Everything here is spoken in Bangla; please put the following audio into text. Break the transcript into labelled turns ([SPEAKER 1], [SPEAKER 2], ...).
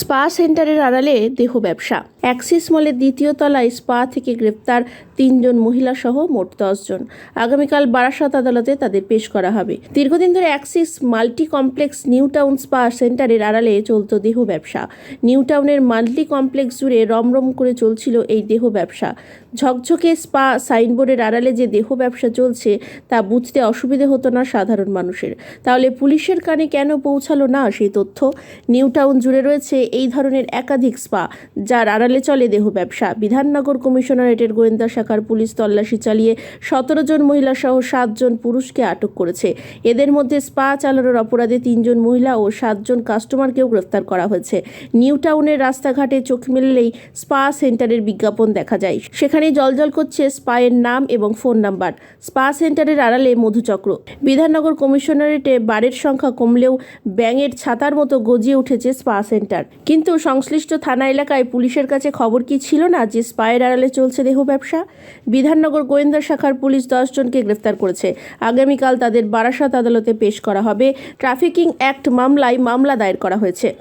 [SPEAKER 1] স্পা সেন্টারের আড়ালে দেহ ব্যবসা। অ্যাক্সিস মলের দ্বিতীয় তলায় স্পা থেকে গ্রেপ্তার তিনজন মহিলা সহ মোট দশজন। আগামীকাল বারাসাত আদালতে তাদের পেশ করা হবে। দীর্ঘদিন ধরে Axis multi complex New Town spa সেন্টারের আড়ালে চলত দেহ ব্যবসা। নিউ টাউনের মাল্টি কমপ্লেক্স জুড়ে রমরম করে চলছিল এই দেহ ব্যবসা। ঝকঝকে স্পা সাইনবোর্ডের আড়ালে যে দেহ ব্যবসা চলছে, তা বুঝতে অসুবিধে হতো না সাধারণ মানুষের। তাহলে পুলিশের কানে কেন পৌঁছালো না সেই তথ্য? নিউ টাউন জুড়ে রয়েছে এই ধরনের একাধিক স্পা যার আড়ালে চলে দেহ ব্যবসা। বিধাননগর কমিশনারেটের গোয়েন্দা শাখার পুলিশ তল্লাশি চালিয়ে সতেরো জন মহিলা সহ সাতজন পুরুষকে আটক করেছে। এদের মধ্যে স্পা চালানোর অপরাধে তিনজন মহিলা ও সাতজন কাস্টমারকেও গ্রেফতার করা হয়েছে। নিউ টাউনের রাস্তাঘাটে চোখ মেললেই স্পা সেন্টারের বিজ্ঞাপন দেখা যায়। সেখানে জলজল করছে স্পায়ের নাম এবং ফোন নাম্বার। স্পা সেন্টারের আড়ালে মধুচক্র। বিধাননগর কমিশনারেটে বারের সংখ্যা কমলেও ব্যাঙের ছাতার মতো গজিয়ে উঠেছে স্পা সেন্টার। কিন্তু সংশ্লিষ্ট থানা এলাকায় পুলিশের কাছে খবর কি ছিল না যে স্পায়ের আড়ালে চলছে দেহ ব্যবসা? বিধাননগর গোয়েন্দা শাখার পুলিশ দশজনকে গ্রেফতার করেছে। আগামীকাল তাদের বারাসাত আদালতে পেশ করা হবে। ট্রাফিকিং অ্যাক্ট মামলায় মামলা দায়ের করা হয়েছে।